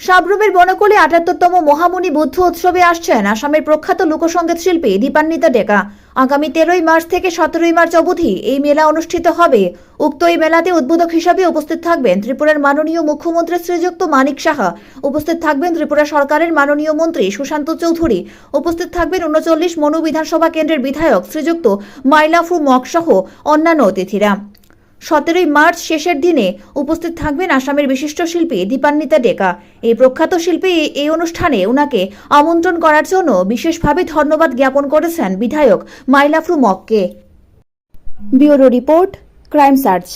সাবরুমের বনকলে আটাত্তরতম মহামুনি বুদ্ধ উৎসবে আসছেন আসামের প্রখ্যাত লোকসঙ্গীত শিল্পী দীপান্বিতা ডেকা। আগামী তেরোই মার্চ থেকে সতেরোই মার্চ অবধি এই মেলা অনুষ্ঠিত হবে। উক্ত এই মেলাতে উদ্বোধক হিসাবে উপস্থিত থাকবেন ত্রিপুরার মাননীয় মুখ্যমন্ত্রী শ্রীযুক্ত মানিক সাহা। উপস্থিত থাকবেন ত্রিপুরা সরকারের মাননীয় মন্ত্রী সুশান্ত চৌধুরী। উপস্থিত থাকবেন উনচল্লিশ মনু বিধানসভা কেন্দ্রের বিধায়ক শ্রীযুক্ত মাইলাফু মক সহ অন্যান্য অতিথিরা। সতেরোই মার্চ শেষের দিনে উপস্থিত থাকবেন আসামের বিশিষ্ট শিল্পী দীপান্বিতা ডেকা। এই প্রখ্যাত শিল্পী এই অনুষ্ঠানে ওনাকে আমন্ত্রণ করার জন্য বিশেষভাবে ধন্যবাদ জ্ঞাপন করেছেন বিধায়ক মাইলাফরু মককে bureau report, crime search.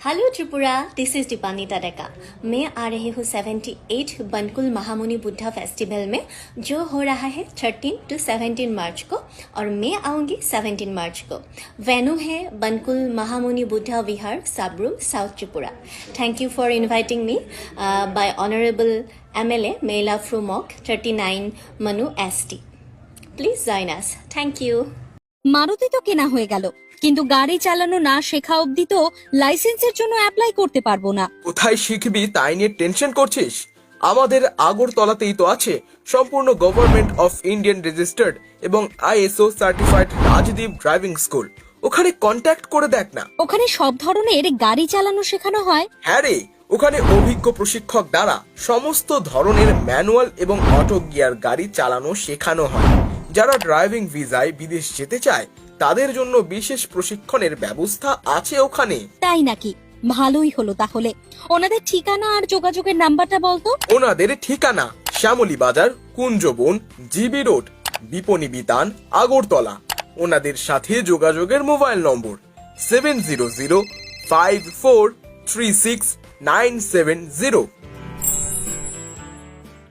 Hello Tripura this is Dipanita Deka मैं आ रही हूँ 78 बनकुल महामुनि बुद्धा फेस्टिवल में जो हो रहा है 13 टू 17 मार्च को और मैं आऊँगी 17 मार्च को वेन्यू है Bankul Mahamuni Buddha Vihar Sabroom south Tripura thank you for inviting me by honourable MLA मेला फ्रूमॉक 39 Manu ST please join us thank you Maruti তো কেনা হয়ে গেল। কিন্তু গাড়ি চালানো না শেখা অবধি তো লাইসেন্সের জন্য অ্যাপ্লাই করতে পারব না। কোথায় শিখবি তাই নিয়ে টেনশন করছিস? আমাদের আগরতলাতেই তো আছে সম্পূর্ণ গভর্নমেন্ট অফ ইন্ডিয়ান রেজিস্টার্ড এবং ISO certified Rajdeep driving school ওখানে কন্ট্যাক্ট করে দেখ না। ওখানে সব ধরনের গাড়ি চালানো শেখানো হয়? হ্যাঁ রে ওখানে অভিজ্ঞ প্রশিক্ষক দ্বারা সমস্ত ধরনের ম্যানুয়াল এবং অটো গিয়ার গাড়ি চালানো শেখানো হয়। যারা ড্রাইভিং ভিসায় বিদেশ যেতে চায় তাদের জন্য বিশেষ প্রশিক্ষণের ব্যবস্থা আছে ওখানে। তাই নাকি? ভালোই হলো তাহলে। ওনাদের ঠিকানা আর যোগাযোগের নাম্বারটা বলতো? ওনাদের ঠিকানা শ্যামলী বাজার কুঞ্জবন জিবি রোড বিপণী বিতান আগরতলা। ওনাদের সাথে যোগাযোগের mobile number seven zero zero five four three six nine seven zero.